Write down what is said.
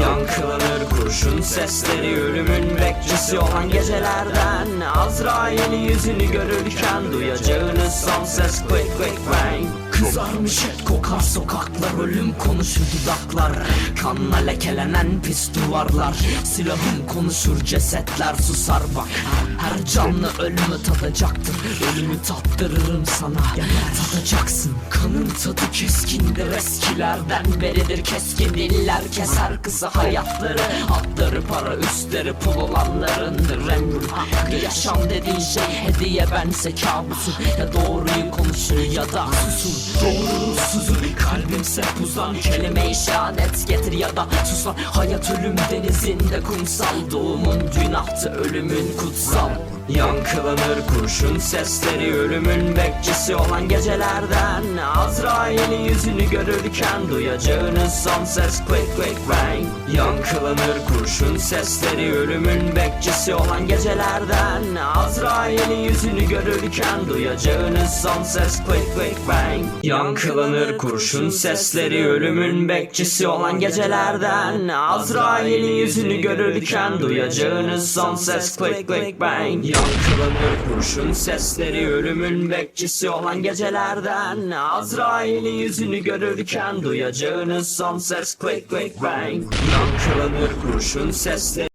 Yankılanır kurşun sesleri ölümün bekçisi olan gecelerden. Azrail'i yüzünü görürken duyacağınız son ses quick quick bang Kızarmış et kokar sokaklar ölüm konuşur dudaklar. Kanla lekelenen pis duvarlar Silahım konuşur cesetler susar. Bak Her canlı ölümü tadacaktır Ölümü tattırırım sana. Tadacaksın Kanın tadı keskindir eskilerden beridir. Keskin diller keser kısa hayatları Atları para üstleri pul olanlarındır. Hakkı yaşam dediğin şey hediye bense kabusu. Ya doğruyu konuşur ya da susun Doğrusuzun kalbimse buzdan Kelime işaret getir ya da sus lan. Hayat ölüm denizinde kumsal. Doğumun günahtı ölümün kutsal Yankılanır kurşun sesleri ölümün bekçisi olan gecelerden. Azrail'in yüzünü görürken duyacağınız son ses quick quick bang. Yankılanır kurşun sesleri ölümün bekçisi olan gecelerden. Azrail'in yüzünü görürken duyacağınız son ses quick quick bang. Yankılanır kurşun sesleri ölümün bekçisi olan gecelerden. Azrail'in yüzünü görürken duyacağınız son ses quick quick bang Yankılanır kurşun sesleri ölümün bekçisi olan gecelerden. Azrail'in yüzünü görürken duyacağınız son ses quick quick bang. Yankılanır kurşun sesleri